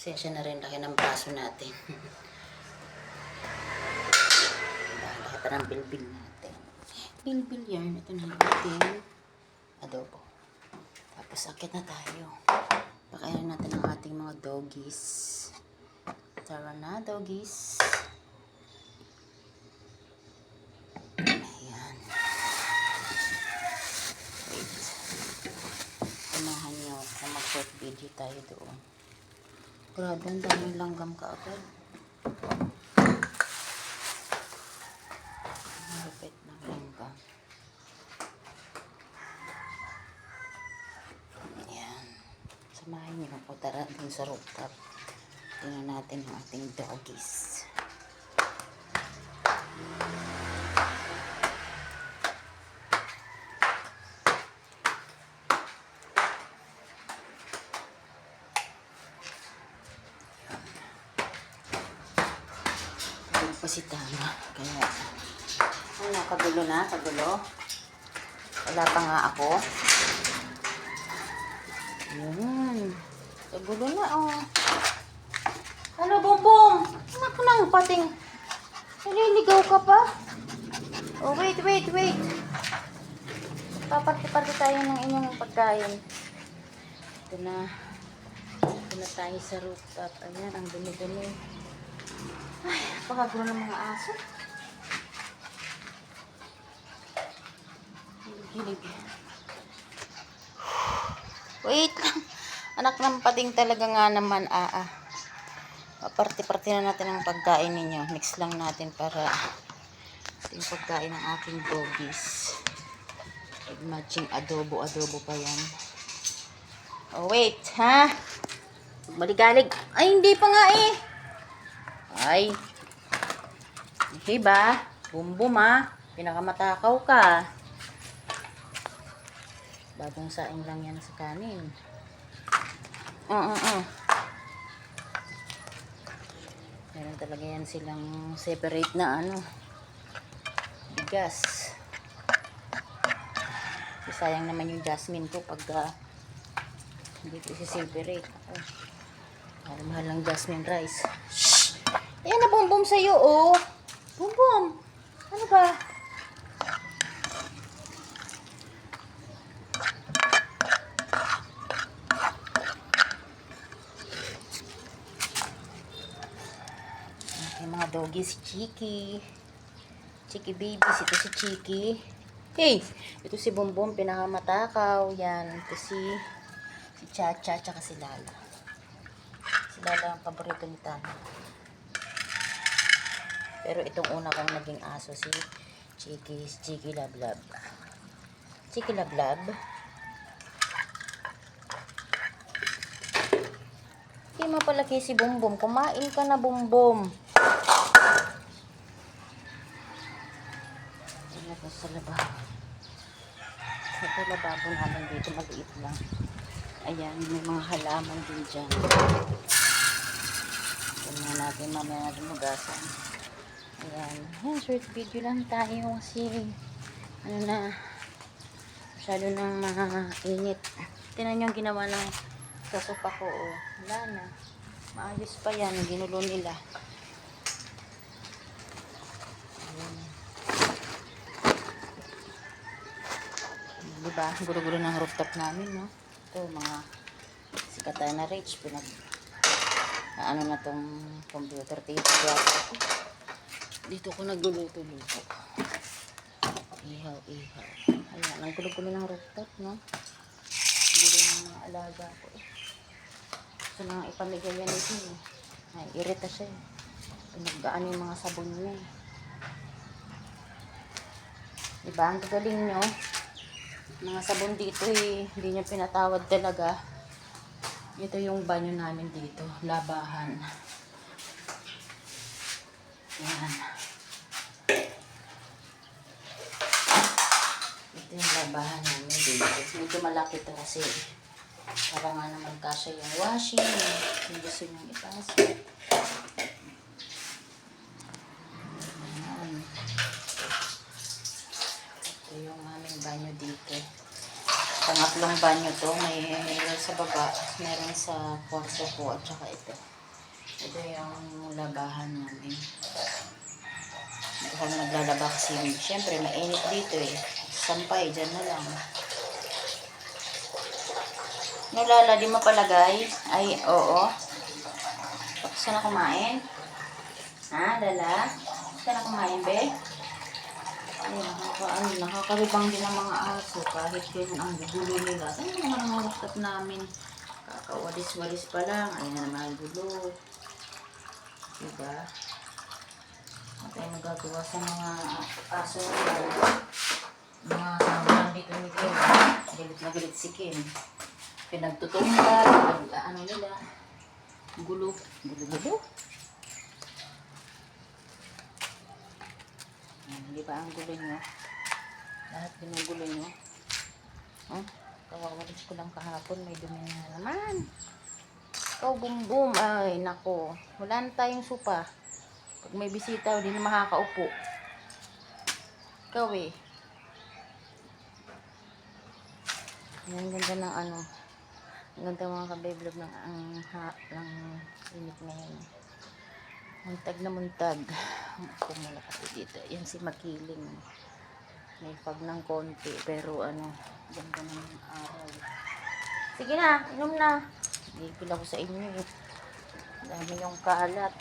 Sensya na rin, laki ng braso natin. laki pa ng bilbil natin. Bilbil yan. Ito na yung ating adobo. Tapos akit na tayo. Pakainin natin ang ating mga doggies. Tara na, doggies. Ayan. Wait. Samahan niyo ako mag-short video tayo doon. Grabe, ang daming langgam ka agad. Malupit ng langgam. Ayan. Samahan niyo ako. Tara dun sa rooftop. Tingnan natin ang ating doggies. Tulog pa si Tama. Kaya, ano, kagulo na, kagulo. Wala pa nga ako. Yun. Kagulo na, oh. Ano, Bongbong? Anak nang pating. Naliligaw ka pa? Oh, wait, wait, wait. Paparte-parte tayo ng inyong pagkain. Ito na. Ito na tayo sa rooftop. Ayan, ang dumi-dumi. Ay, napakagulo ng mga aso. Hilig. Wait lang. Anak ng pading talaga nga naman, ah, ah. Parte-parte na natin ang pagkain ninyo. Mix lang natin para ating pagkain ng aking doggies. Matching adobo-adobo pa yan. Oh, wait, ha? Maligalig. Ay, hindi pa nga eh. Ay. Diba? Bumbum ha. Pinakamatakaw ka. Bagong saing lang yan sa kanin. Oo, oo. Meron talaga yan silang separate na ano. Bigas. Kasi sayang naman yung jasmine ko pag ah, hindi ko isi-separate. Ako. Mahal-mahal ng jasmine rice. Ayan na bumbum sa'yo, oh. Bumbum. Ano ba? Okay, mga doggy si Chiki. Chiki babies. Ito si Chiki. Hey! Ito si Bumbum, pinakamatakaw. Yan. Ito si si Chacha, tsaka si Lala. Si Lala ang paborito ni Tana. Pero itong una kong naging aso si Chiki, Chiki Lablab. Chiki Lablab. Hindi mapalaki si Bumbum. Kumain ka na, Bumbum. Ayan po sa lababo. Ito lababo namin dito, maliit lang. Ayan, may mga halaman din dyan. Tingnan natin, mamaya natin magasan. Ayan. Ayan, short video lang tayo kasi ano na masyado nang mainit. Tinan nyo ang ginawa ng kasupa ko. Oh. Wala na. Maayos pa yan. Ginulo nila. Ayan. Diba? Gulo-gulo ng rooftop namin, no? Ito, mga sikatan na rich. Pinag ano na tong computer yata ako. Dito ko nagluluto-luto. Ihaw, ihaw. Ayan, ang gulo-gulo ng rooftop, no? Gulo ng mga alaga ko. eh. Gusto na nga ipamigay yan ito, eh. Ay, irita siya, eh. Pinagdaan yung mga sabon niya, eh. Diba? Ang gagaling nyo. Mga sabon dito, eh. Hindi niya pinatawad talaga. Ito yung banyo namin dito. Labahan. Yan. Ito labahan namin dito. Medyo malaki to kasi para nga naman kasya yung washing. Yung gusto niyong ipasok. Ayan. Ito yung aming banyo dito. Sa nga tatlong banyo to. May meron sa baba, meron sa kwarto ko at saka ito. Ito yung labahan namin. Hindi kami naglalaba kasi syempre mainit dito eh. Sampay, dyan na lang. No, Lala, di mapalagay? Ay, oo. Ka na kumain? Ha, Lala? Ka na kumain, be? Ay, nakaka, ano, nakakaribang din ang mga aso kahit ganyan ang gulo nila. Ano naman ang rooftop namin? Kakawalis-walis pa lang. Ayun na naman ang gulo. Diba? Ano tayo nagagawa sa mga aso nila? Mga kasama dito ni Kim. Galit na galit si Kim. Pinagtutumba, pinag, ano nila. Gulo. Gulo-gulo. Hindi ba ang gulo nyo? Lahat ginugulo nyo. Hmm? Kawawalis ko lang kahapon. May dumi na naman. Ikaw, bumbum. Ay, nako. Wala na tayong supa. Pag may bisita, hindi na makakaupo. Ikaw eh. Ang ganda ng ano. Ang ganda mga kabeblog ng ang ha, ng init ngayon. Muntag na muntag. Pumula kasi dito. Yan si Makiling. May fog ng konti. Pero ano, ganda ng araw. Sige na, inom na. Bibila ko sa inyo eh. Dami yung kalat.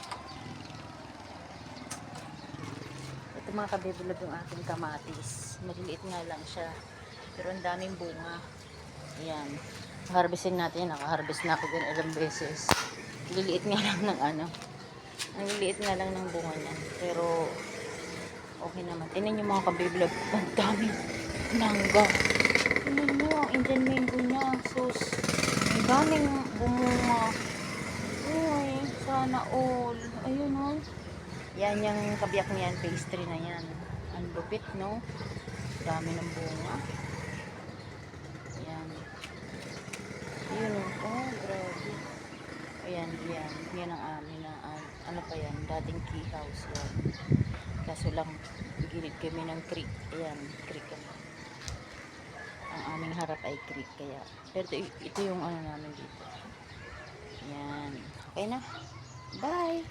Ito mga kabeblog yung aking kamatis. Maliliit nga lang siya. Pero ang daming bunga. Ayan. Harvestin natin. Nakaharvest na ako din ilang beses. Liliit nga lang ng ano. Ang liliit nga lang ng bunga niya. Pero, okay naman. Tingnan niyo mga kabiblog. Ang daming mangga. Tingnan niyo, ang Indian mango niya. Sus. Ang daming bumunga. Uy, sana all. Ayun o. Yan yung kabiyak niyan. Pastry na yan. Ang lupit, no? Dami ng bunga. Yan. Yun o. Oh, grabe. Ayan, yan. Yan ang amin na, ah, ano pa yan, dating key house yan. Kaso lang, gilid kami ng creek. Ayan, creek yan. Ang aming harap ay creek, kaya. Pero ito, ito yung ano namin dito. Yan. Okay na. Bye!